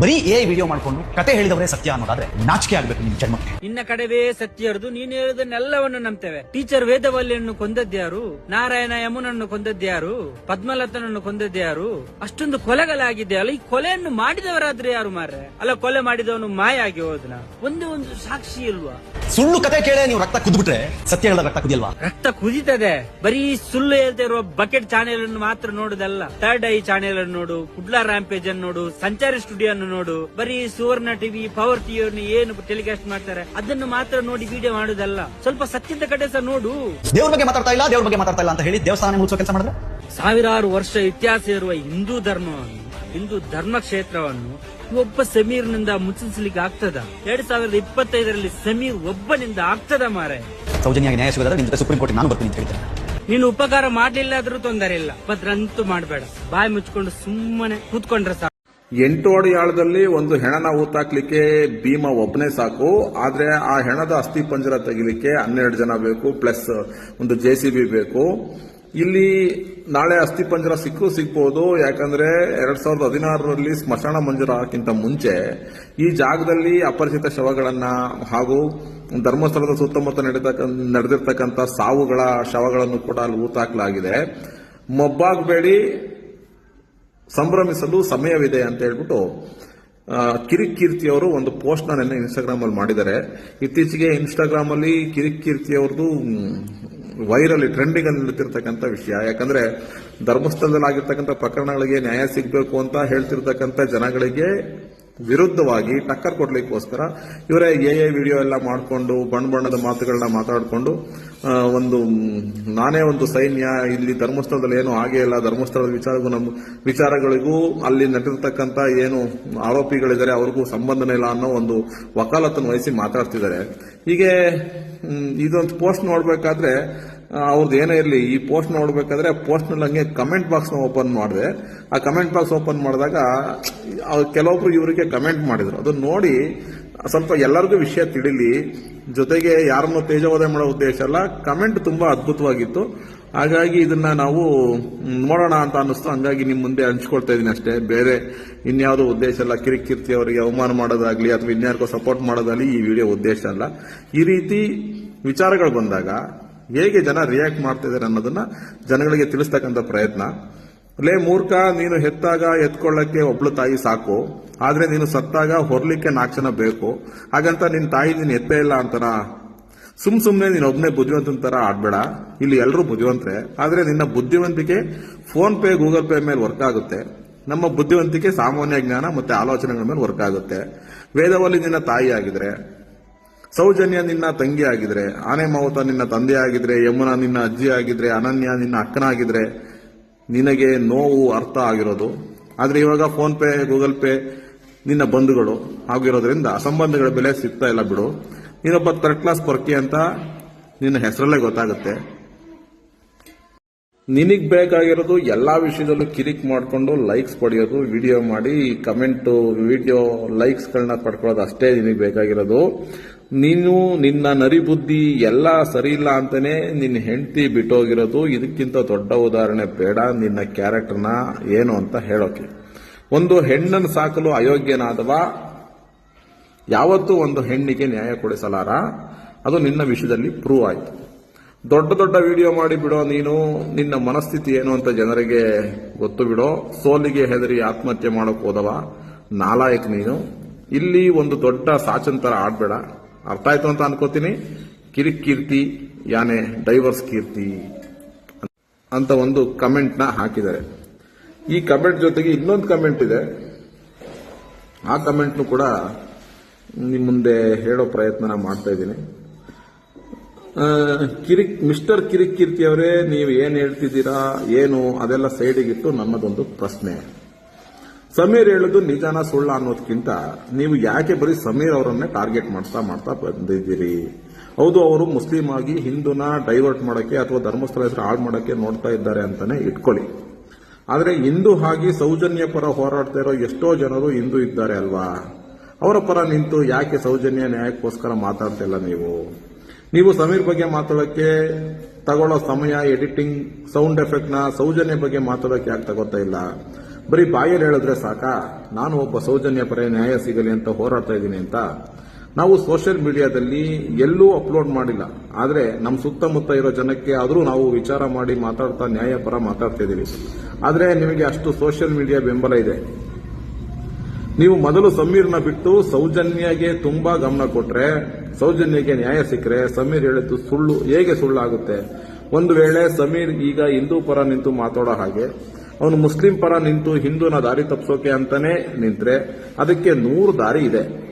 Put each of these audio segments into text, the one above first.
ಬರೀ A video ಮಾಡ್ಕೊಂಡು ಕತೆ ಹೇಳಿದವರೇ ಸತ್ಯ ಅನ್ನೋದಾದ್ರೆ ನಾಚಿಕೆ ಆಗ್ಬೇಕು ನಿಮ್ ಜನ್ಮಕ್ಕೆ. ನಿನ್ನ ಕಡೆವೇ ಸತ್ಯರ್ದು ನೀನು ಹೇಳುದನ್ನೆಲ್ಲವನ್ನು ನಂಬ್ತೇವೆ. ಟೀಚರ್ ವೇದವಲ್ಲಿಯನ್ನು ಕೊಂದದ್ಯಾರು ನಾರಾಯಣ ಯಮುನನ್ನು ಕೊಂದದ್ಯಾರು ಪದ್ಮಲತನನ್ನು ಕೊಂದದ್ಯಾರು ಅಷ್ಟೊಂದು ಕೊಲೆಗಳಾಗಿದೆ ಅಲ್ಲ, ಈ ಕೊಲೆಯನ್ನು ಮಾಡಿದವರಾದ್ರೆ ಯಾರು ಮಾರ್ರೆ? ಅಲ್ಲ, ಕೊಲೆ ಮಾಡಿದವನು ಮಾಯ ಆಗಿ ಹೋದ್ನ? ಒಂದೇ ಒಂದು ಸಾಕ್ಷಿ ಇಲ್ವಾ? ಸುಳ್ಳು ಕತೆ ಕೇಳೇ ನೀವು ರಕ್ತ ಕುದ್ಬಿಟ್ರೆ ಸತ್ಯ ಹೇಳ ರಕ್ತ ಕುದಿಯಲ್ವಾ? ರಕ್ತ ಕುದಿತದೆ. ಬರೀ ಸುಳ್ಳು ಹೇಳ್ತಾ ಇರುವ ಬಕೆಟ್ ಚಾನೆಲ್ ಅನ್ನು ಮಾತ್ರ ನೋಡುದಲ್ಲ. ಥರ್ಡ್ ಐ ಚಾನೆಲ್ ಅನ್ನು ನೋಡು ಕುಡ್ಲಾ ರ್ಯಾಂಪೇಜ್ ಅನ್ನು ನೋಡು ಸಂಚಾರಿ ಸ್ಟುಡಿಯೋ ಅನ್ನು ನೋಡು. ಬರೀ ಸುವರ್ಣ ಟಿವಿ ಪವರ್ ಟಿವಿ ಏನು ಟೆಲಿಕಾಸ್ಟ್ ಮಾಡ್ತಾರೆ ಅದನ್ನು ಮಾತ್ರ ನೋಡಿ ವಿಡಿಯೋ ಮಾಡುದಲ್ಲ. ಸ್ವಲ್ಪ ಸತ್ಯದ ಕಡೆ ಸಹ ನೋಡು. ದೇವ್ರ ಬಗ್ಗೆ ಮಾತಾಡ್ತಾ ಇಲ್ಲ ದೇವ್ರ ಬಗ್ಗೆ ಮಾತಾಡ್ತಾ ಇಲ್ಲ ಅಂತ ಹೇಳಿ ದೇವಸ್ಥಾನ ಕೆಲಸ ಮಾಡಿದ್ರೆ? ಸಾವಿರಾರು ವರ್ಷ ಇತಿಹಾಸ ಇರುವ ಹಿಂದೂ ಧರ್ಮವನ್ನು ಹಿಂದೂ ಧರ್ಮ ಕ್ಷೇತ್ರವನ್ನು ಒಬ್ಬ ಸಮೀರ್ನಿಂದ ಮುಚ್ಚಿಸಲಿಕ್ಕೆ ಆಗ್ತದ? ಎರಡ್ ಸಾವಿರದ ಇಪ್ಪತ್ತೈದರಲ್ಲಿ ಸಮೀರ್ ಒಬ್ಬನಿಂದ ಆಗ್ತದ ಮಾರೆ ಸೌಜನ್ಯಾಗಿ ನ್ಯಾಯ ಸಿಗೋದಾದ್ರೆ ಜೊತೆ ಸುಪ್ರೀಂ ಕೋರ್ಟ್ ನಾನು ಬರ್ತೀನಿ ಅಂತ ಹೇಳ್ತಾರೆ ನೀನು ಉಪಕಾರ ಮಾಡಲಿಲ್ಲ ಆದ್ರೂ ತೊಂದರೆ ಇಲ್ಲ. ಭದ್ರಂತೂ ಮಾಡಬೇಡ. ಬಾಯಿ ಮುಚ್ಕೊಂಡು ಸುಮ್ಮನೆ ಕೂತ್ಕೊಂಡ್ರೆ ಸಾಕು. ಎಂಟು ಅಡಿ ಆಳದಲ್ಲಿ ಒಂದು ಹೆಣನ ಊತಾಕ್ಲಿಕ್ಕೆ ಭೀಮ ಒಬ್ಬನೇ ಸಾಕು. ಆದ್ರೆ ಆ ಹೆಣದ ಅಸ್ಥಿ ಪಂಜರ ತೆಗಿಲಿಕ್ಕೆ ಹನ್ನೆರಡು ಜನ ಬೇಕು ಪ್ಲಸ್ ಒಂದು ಜೆ ಸಿ ಬಿ ಬೇಕು. ಇಲ್ಲಿ ನಾಳೆ ಅಸ್ಥಿ ಪಂಜರ ಸಿಕ್ಕೂ ಸಿಗ್ಬೋದು, ಯಾಕಂದ್ರೆ ಎರಡ್ ಸಾವಿರದ ಹದಿನಾರರಲ್ಲಿ ಸ್ಮಶಾನ ಮಂಜೂರಕ್ಕಿಂತ ಮುಂಚೆ ಈ ಜಾಗದಲ್ಲಿ ಅಪರಿಚಿತ ಶವಗಳನ್ನ ಹಾಗೂ ಧರ್ಮಸ್ಥಳದ ಸುತ್ತಮುತ್ತ ನಡೆದಕ್ಕ ನಡೆದಿರ್ತಕ್ಕಂಥ ಸಾವುಗಳ ಶವಗಳನ್ನು ಕೂಡ ಅಲ್ಲಿ ಊತಾಕ್ಲಾಗಿದೆ ಮೊಬ್ಬಾಗಬೇಡಿ, ಸಂಭ್ರಮಿಸಲು ಸಮಯವಿದೆ ಅಂತ ಹೇಳ್ಬಿಟ್ಟು ಕಿರಿಕ್ ಕೀರ್ತಿ ಅವರು ಒಂದು ಪೋಸ್ಟ್ ನೆನ್ನೆ ಇನ್ಸ್ಟಾಗ್ರಾಮ್ ಅಲ್ಲಿ ಮಾಡಿದ್ದಾರೆ. ಇತ್ತೀಚೆಗೆ ಇನ್ಸ್ಟಾಗ್ರಾಮ್ ಅಲ್ಲಿ ಕಿರಿಕ್ ವೈರಲ್ ಟ್ರೆಂಡಿಂಗ್ ಅಲ್ಲಿ ನಿಲ್ತಿರ್ತಕ್ಕಂಥ ವಿಷಯ. ಯಾಕಂದ್ರೆ ಧರ್ಮಸ್ಥಳದಲ್ಲಿ ಆಗಿರ್ತಕ್ಕಂಥ ಪ್ರಕರಣಗಳಿಗೆ ನ್ಯಾಯ ಸಿಗಬೇಕು ಅಂತ ಹೇಳ್ತಿರ್ತಕ್ಕಂಥ ಜನಗಳಿಗೆ ವಿರುದ್ಧವಾಗಿ ಟಕ್ಕರ್ ಕೊಡ್ಲಿಕ್ಕೋಸ್ಕರ ಇವರೇ ಎ ಎ ವಿಡಿಯೋ ಎಲ್ಲ ಮಾಡಿಕೊಂಡು ಬಣ್ಣ ಬಣ್ಣದ ಮಾತುಗಳನ್ನ ಮಾತಾಡಿಕೊಂಡು ಒಂದು ನಾನೇ ಒಂದು ಸೈನ್ಯ, ಇಲ್ಲಿ ಧರ್ಮಸ್ಥಳದಲ್ಲಿ ಏನು ಹಾಗೆ ಇಲ್ಲ. ಧರ್ಮಸ್ಥಳದ ವಿಚಾರಗೂ ನಮ್ಮ ವಿಚಾರಗಳಿಗೂ ಅಲ್ಲಿ ನಡೆದಿರ್ತಕ್ಕಂಥ ಏನು ಆರೋಪಿಗಳಿದ್ದಾರೆ, ಅವ್ರಿಗೂ ಸಂಬಂಧನೇ ಇಲ್ಲ ಅನ್ನೋ ಒಂದು ವಕಾಲತ್ತನ್ನು ವಹಿಸಿ ಮಾತಾಡ್ತಿದ್ದಾರೆ. ಹೀಗೆ ಇದೊಂದು ಪೋಸ್ಟ್ ನೋಡಬೇಕಾದ್ರೆ ಅವ್ರದ್ದು ಏನೇ ಇರಲಿ, ಈ ಪೋಸ್ಟ್ ನೋಡ್ಬೇಕಾದ್ರೆ ಪೋಸ್ಟ್ನಲ್ಲಿ ಹಂಗೆ ಕಮೆಂಟ್ ಬಾಕ್ಸ್ನ ಓಪನ್ ಮಾಡಿದೆ. ಆ ಕಮೆಂಟ್ ಬಾಕ್ಸ್ ಓಪನ್ ಮಾಡಿದಾಗ ಕೆಲವೊಬ್ರು ಇವರಿಗೆ ಕಮೆಂಟ್ ಮಾಡಿದ್ರು. ಅದನ್ನ ನೋಡಿ ಸ್ವಲ್ಪ ಎಲ್ಲರಿಗೂ ವಿಷಯ ತಿಳಿಲಿ. ಜೊತೆಗೆ ಯಾರನ್ನು ತೇಜವಾದ ಮಾಡೋ ಉದ್ದೇಶ ಅಲ್ಲ ಕಮೆಂಟ್ ತುಂಬಾ ಅದ್ಭುತವಾಗಿತ್ತು. ಹಾಗಾಗಿ ಇದನ್ನ ನಾವು ನೋಡೋಣ ಅಂತ ಅನ್ನಿಸ್ತು. ಹಂಗಾಗಿ ನಿಮ್ಮ ಮುಂದೆ ಹಂಚ್ಕೊಳ್ತಾ ಇದ್ದೀನಿ ಅಷ್ಟೇ. ಬೇರೆ ಇನ್ಯಾವುದೋ ಉದ್ದೇಶ ಅಲ್ಲ ಕಿರಿಕಿರ್ತಿ ಅವರಿಗೆ ಅವಮಾನ ಮಾಡೋದಾಗ್ಲಿ ಅಥವಾ ಇನ್ಯಾರಿಗೋ ಸಪೋರ್ಟ್ ಮಾಡೋದಾಗ್ಲಿ ಈ ವಿಡಿಯೋ ಉದ್ದೇಶ ಅಲ್ಲ. ಈ ರೀತಿ ವಿಚಾರಗಳು ಬಂದಾಗ ಹೇಗೆ ಜನ ರಿಯಾಕ್ಟ್ ಮಾಡ್ತಿದ್ದಾರೆ ಅನ್ನೋದನ್ನ ಜನಗಳಿಗೆ ತಿಳಿಸ್ತಕ್ಕಂಥ ಪ್ರಯತ್ನ. ಲೇ ಮೂರ್ಖ, ನೀನು ಹೆತ್ತಾಗ ಎತ್ಕೊಳ್ಳಕ್ಕೆ ಒಬ್ಳು ತಾಯಿ ಸಾಕು. ಆದ್ರೆ ನೀನು ಸತ್ತಾಗ ಹೊರಲಿಕ್ಕೆ ನಾಲ್ಕು ಜನ ಬೇಕು. ಹಾಗಂತ ನಿನ್ನ ತಾಯಿ ನೀನು ಎತ್ತೇ ಇಲ್ಲ ಅಂತಾರ? ಸುಮ್ ಸುಮ್ಮನೆ ನೀನು ಒಬ್ಬನೇ ಬುದ್ಧಿವಂತನ ತರ ಆಡ್ಬೇಡ. ಇಲ್ಲಿ ಎಲ್ಲರೂ ಬುದ್ಧಿವಂತರೆ. ಆದ್ರೆ ನಿನ್ನ ಬುದ್ಧಿವಂತಿಕೆ ಫೋನ್ ಪೇ, ಗೂಗಲ್ ಪೇ ಮೇಲೆ ವರ್ಕ್ ಆಗುತ್ತೆ. ನಮ್ಮ ಬುದ್ಧಿವಂತಿಕೆ ಸಾಮಾನ್ಯ ಜ್ಞಾನ ಮತ್ತೆ ಆಲೋಚನೆಗಳ ಮೇಲೆ ವರ್ಕ್ ಆಗುತ್ತೆ. ವೇದವಲ್ಲಿ ನಿನ್ನ ತಾಯಿ ಆಗಿದ್ರೆ, ಸೌಜನ್ಯ ನಿನ್ನ ತಂಗಿ ಆಗಿದ್ರೆ, ಆನೆ ಮಾವುತ ನಿನ್ನ ತಂದೆ ಆಗಿದ್ರೆ, ಯಮುನಾ ನಿನ್ನ ಅಜ್ಜಿ ಆಗಿದ್ರೆ, ಅನನ್ಯ ನಿನ್ನ ಅಕ್ಕನಾಗಿದ್ರೆ, ನಿನಗೆ ನೋವು ಅರ್ಥ ಆಗಿರೋದು. ಆದ್ರೆ ಇವಾಗ ಫೋನ್ ಪೇ, ಗೂಗಲ್ ಪೇ ನಿನ್ನ ಬಂಧುಗಳು ಆಗಿರೋದ್ರಿಂದ ಸಂಬಂಧಗಳ ಬೆಲೆ ಸಿಗ್ತಾ ಇಲ್ಲ ಬಿಡು. ನೀನೊಬ್ಬ ಥರ್ಡ್ ಕ್ಲಾಸ್ ಪರ್ಕಿ ಅಂತ ನಿನ್ನ ಹೆಸರಲ್ಲೇ ಗೊತ್ತಾಗುತ್ತೆ. ನಿನಗ್ ಬೇಕಾಗಿರೋದು ಎಲ್ಲಾ ವಿಷಯದಲ್ಲೂ ಕಿರಿಕ್ ಮಾಡಿಕೊಂಡು ಲೈಕ್ಸ್ ಪಡೆಯೋದು ವಿಡಿಯೋ ಮಾಡಿ ಕಮೆಂಟ್ ವಿಡಿಯೋ ಲೈಕ್ಸ್ ಗಳನ್ನ ಪಡ್ಕೊಳ್ಳೋದು ಅಷ್ಟೇ ನಿನಗೆ ಬೇಕಾಗಿರೋದು. ನೀನು ನಿನ್ನ ನರಿಬುದ್ಧಿ ಎಲ್ಲ ಸರಿ ಇಲ್ಲ ಅಂತಾನೆ ನಿನ್ನ ಹೆಂಡತಿ ಬಿಟ್ಟೋಗಿರೋದು. ಇದಕ್ಕಿಂತ ದೊಡ್ಡ ಉದಾಹರಣೆ ಬೇಡ ನಿನ್ನ ಕ್ಯಾರೆಕ್ಟರ್ನ ಏನು ಅಂತ ಹೇಳೋಕೆ. ಒಂದು ಹೆಣ್ಣನ್ನು ಸಾಕಲು ಅಯೋಗ್ಯನಾದವ, ಯಾವತ್ತೂ ಒಂದು ಹೆಣ್ಣಿಗೆ ನ್ಯಾಯ ಕೊಡಿಸಲಾರ? ಅದು ನಿನ್ನ ವಿಷಯದಲ್ಲಿ ಪ್ರೂವ್ ಆಯಿತು. ದೊಡ್ಡ ದೊಡ್ಡ ವಿಡಿಯೋ ಮಾಡಿ ಬಿಡೋ ನೀನು, ನಿನ್ನ ಮನಸ್ಥಿತಿ ಏನು ಅಂತ ಜನರಿಗೆ ಗೊತ್ತು ಬಿಡೋ, ಸೋಲಿಗೆ ಹೆದರಿ ಆತ್ಮಹತ್ಯೆ ಮಾಡೋಕೆ ಹೋದವ, ನಾಲಾಯಕ್ ನೀನು. ಇಲ್ಲಿ ಒಂದು ದೊಡ್ಡ ಸಾಚಂತರ ಆಡ್ಬೇಡ. ಅರ್ಥ ಆಯ್ತು ಅಂತ ಅನ್ಕೋತೀನಿ. ಕಿರಿಕ್ ಕೀರ್ತಿ ಯಾನೆ ಡೈವರ್ಸ್ ಕೀರ್ತಿ ಅಂತ ಒಂದು ಕಮೆಂಟ್ನ ಹಾಕಿದ್ದಾರೆ. ಈ ಕಮೆಂಟ್ ಜೊತೆಗೆ ಇನ್ನೊಂದು ಕಮೆಂಟ್ ಇದೆ. ಆ ಕಮೆಂಟ್ನು ಕೂಡ ನಿಮ್ಮ ಮುಂದೆ ಹೇಳೋ ಪ್ರಯತ್ನ ಮಾಡ್ತಾ ಇದ್ದೀನಿ. ಕಿರಿಕ್, ಮಿಸ್ಟರ್ ಕಿರಿಕ್ ಕೀರ್ತಿ ಅವರೇ, ನೀವು ಏನು ಹೇಳ್ತಿದ್ದೀರಾ, ಏನು, ಅದೆಲ್ಲ ಸೈಡಿಗಿಟ್ಟು ನನ್ನದೊಂದು ಪ್ರಶ್ನೆ. ಸಮೀರ್ ಹೇಳೋದು ನಿಜಾನ ಸುಳ್ಳ ಅನ್ನೋದಕ್ಕಿಂತ ನೀವು ಯಾಕೆ ಬರೀ ಸಮೀರ್ ಅವರನ್ನೇ ಟಾರ್ಗೆಟ್ ಮಾಡ್ತಾ ಮಾಡ್ತಾ ಬಂದಿದ್ದೀರಿ? ಹೌದು, ಅವರು ಮುಸ್ಲಿಂ ಆಗಿ ಹಿಂದೂನ ಡೈವರ್ಟ್ ಮಾಡೋಕ್ಕೆ ಅಥವಾ ಧರ್ಮಸ್ಥಳ ಹೆಸರು ಹಾಳು ಮಾಡೋಕ್ಕೆ ನೋಡ್ತಾ ಇದ್ದಾರೆ ಅಂತಾನೆ ಇಟ್ಕೊಳ್ಳಿ. ಆದ್ರೆ ಇಂದು ಹಾಗೆ ಸೌಜನ್ಯ ಪರ ಹೋರಾಡ್ತಾ ಇರೋ ಎಷ್ಟೋ ಜನರು ಇಂದು ಇದ್ದಾರೆ ಅಲ್ವಾ? ಅವರ ಪರ ನಿಂತು ಯಾಕೆ ಸೌಜನ್ಯ ನ್ಯಾಯಕ್ಕೋಸ್ಕರ ಮಾತಾಡ್ತಿಲ್ಲ ನೀವು? ನೀವು ಸಮೀರ್ ಬಗ್ಗೆ ಮಾತಾಡೋಕ್ಕೆ ತಗೊಳ್ಳೋ ಸಮಯ, ಎಡಿಟಿಂಗ್, ಸೌಂಡ್ ಎಫೆಕ್ಟ್ನ ಸೌಜನ್ಯ ಬಗ್ಗೆ ಮಾತಾಡೋಕೆ ಯಾಕೆ ತಗೋತಾ ಇಲ್ಲ? ಬರೀ ಬಾಯಲ್ಲಿ ಹೇಳಿದ್ರೆ ಸಾಕಾ? ನಾನು ಒಬ್ಬ ಸೌಜನ್ಯ ಪರ ನ್ಯಾಯ ಸಿಗಲಿ ಅಂತ ಹೋರಾಡ್ತಾ ಇದ್ದೀನಿ ಅಂತ? ನಾವು ಸೋಷಿಯಲ್ ಮೀಡಿಯಾದಲ್ಲಿ ಎಲ್ಲೂ ಅಪ್ಲೋಡ್ ಮಾಡಿಲ್ಲ. ಆದರೆ ನಮ್ಮ ಸುತ್ತಮುತ್ತ ಇರೋ ಜನಕ್ಕೆ ಆದರೂ ನಾವು ವಿಚಾರ ಮಾಡಿ ಮಾತಾಡ್ತಾ, ನ್ಯಾಯಪರ ಮಾತಾಡ್ತಾ ಇದ್ದೀವಿ. ಆದರೆ ನಿಮಗೆ ಅಷ್ಟು ಸೋಷಿಯಲ್ ಮೀಡಿಯಾ ಬೆಂಬಲ ಇದೆ. ನೀವು ಮೊದಲು ಸಮೀರ್ನ ಬಿಟ್ಟು ಸೌಜನ್ಯಗೆ ತುಂಬಾ ಗಮನ ಕೊಟ್ರೆ, ಸೌಜನ್ಯಗೆ ನ್ಯಾಯ ಸಿಕ್ಕರೆ, ಸಮೀರ್ ಹೇಳಿದ್ದು ಸುಳ್ಳು, ಹೇಗೆ ಸುಳ್ಳಾಗುತ್ತೆ? ಒಂದು ವೇಳೆ ಸಮೀರ್ ಈಗ ಹಿಂದೂ ಪರ ನಿಂತು ಮಾತಾಡೋ ಹಾಗೆ, ಅವನು ಮುಸ್ಲಿಂ ಪರ ನಿಂತು ಹಿಂದೂನ ದಾರಿ ತಪ್ಪಿಸೋಕೆ ಅಂತಾನೆ ನಿಂತರೆ, ಅದಕ್ಕೆ ನೂರು ದಾರಿ ಇದೆ.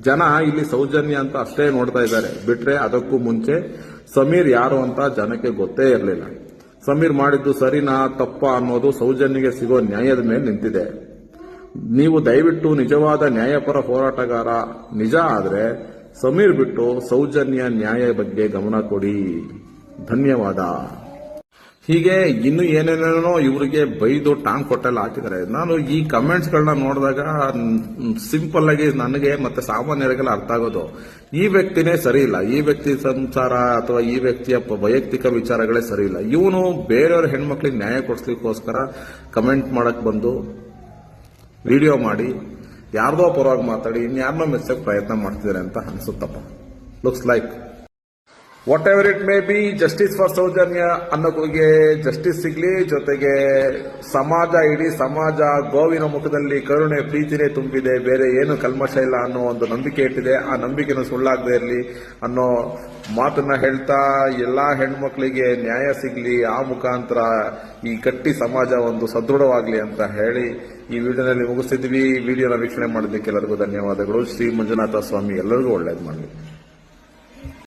ಜನ ಇಲ್ಲಿ ಸೌಜನ್ಯ ಅಂತ ಅಷ್ಟೇ ನೋಡ್ತಾ ಇದ್ದಾರೆ. ಬಿಟ್ರೆ ಅದಕ್ಕೂ ಮುಂಚೆ ಸಮೀರ್ ಯಾರು ಅಂತ ಜನಕ್ಕೆ ಗೊತ್ತೇ ಇರಲಿಲ್ಲ. ಸಮೀರ್ ಮಾಡಿದ್ದು ಸರಿನಾ ತಪ್ಪ ಅನ್ನೋದು ಸೌಜನ್ಯಗೆ ಸಿಗೋ ನ್ಯಾಯದ ಮೇಲೆ ನಿಂತಿದೆ. ನೀವು ದಯವಿಟ್ಟು ನಿಜವಾದ ನ್ಯಾಯಪರ ಹೋರಾಟಗಾರ ನಿಜ ಆದರೆ ಸಮೀರ್ ಬಿಟ್ಟು ಸೌಜನ್ಯ ನ್ಯಾಯ ಬಗ್ಗೆ ಗಮನ ಕೊಡಿ. ಧನ್ಯವಾದ. ಹೀಗೆ ಇನ್ನು ಏನೇನೇನೋ ಇವರಿಗೆ ಬೈದು ಟಾಂಗ್ ಕೊಟ್ಟೆಲ್ಲ ಹಾಕಿದ್ದಾರೆ. ನಾನು ಈ ಕಮೆಂಟ್ಸ್ಗಳನ್ನ ನೋಡಿದಾಗ ಸಿಂಪಲ್ ಆಗಿ ನನಗೆ ಮತ್ತೆ ಸಾಮಾನ್ಯರಿಗೆಲ್ಲ ಅರ್ಥ ಆಗೋದು. ಈ ವ್ಯಕ್ತಿನೇ ಸರಿ ಇಲ್ಲ. ಈ ವ್ಯಕ್ತಿ ಸಂಸಾರ ಅಥವಾ ಈ ವ್ಯಕ್ತಿಯ ವೈಯಕ್ತಿಕ ವಿಚಾರಗಳೇ ಸರಿ ಇಲ್ಲ. ಇವನು ಬೇರೆಯವ್ರ ಹೆಣ್ಮಕ್ಳಿಗೆ ನ್ಯಾಯ ಕೊಡಿಸ್ಲಿಕ್ಕೋಸ್ಕರ ಕಮೆಂಟ್ ಮಾಡಕ್ ಬಂದು ವಿಡಿಯೋ ಮಾಡಿ, ಯಾರ್ದೋ ಪರವಾಗಿ ಮಾತಾಡಿ ಇನ್ಯಾರನ್ನೋ ಮೆಚ್ಚಕ್ ಪ್ರಯತ್ನ ಮಾಡ್ತಿದ್ದಾರೆ ಅಂತ ಅನ್ಸುತ್ತಪ್ಪ. Looks like whatever it may be justice for Soujanya ಅನ್ನೋಕ್ಕೆ justice ಸಿಗ್ಲಿ ಜೊತೆಗೆ ಸಮಾಜ ಇಡೀ ಸಮಾಜ ಗೋವಿನ ಮುಖದಲ್ಲಿ ಕರುಣೆ, ಪ್ರೀತಿನೇ ತುಂಬಿದೆ, ಬೇರೆ ಏನು ಕಲ್ಮಶ ಇಲ್ಲ ಅನ್ನೋ ಒಂದು ನಂಬಿಕೆ ಇಟ್ಟಿದೆ. ಆ ನಂಬಿಕೆನೂ ಸುಳ್ಳಾಗದೇ ಇರಲಿ ಅನ್ನೋ ಮಾತನ್ನ ಹೇಳ್ತಾ ಎಲ್ಲಾ ಹೆಣ್ಮಕ್ಳಿಗೆ ನ್ಯಾಯ ಸಿಗ್ಲಿ, ಆ ಮುಖಾಂತರ ಈ ಕಟ್ಟಿ ಸಮಾಜ ಒಂದು ಸದೃಢವಾಗ್ಲಿ ಅಂತ ಹೇಳಿ ಈ ವಿಡಿಯೋನಲ್ಲಿ ಮುಗಿಸಿದ್ವಿ ವಿಡಿಯೋನ ವೀಕ್ಷಣೆ ಮಾಡಿದ್ದಕ್ಕೆ ಎಲ್ಲರಿಗೂ ಧನ್ಯವಾದಗಳು. ಶ್ರೀ ಮಂಜುನಾಥ ಸ್ವಾಮಿ, ಎಲ್ಲರಿಗೂ ಒಳ್ಳೇದು ಮಾಡಲಿ.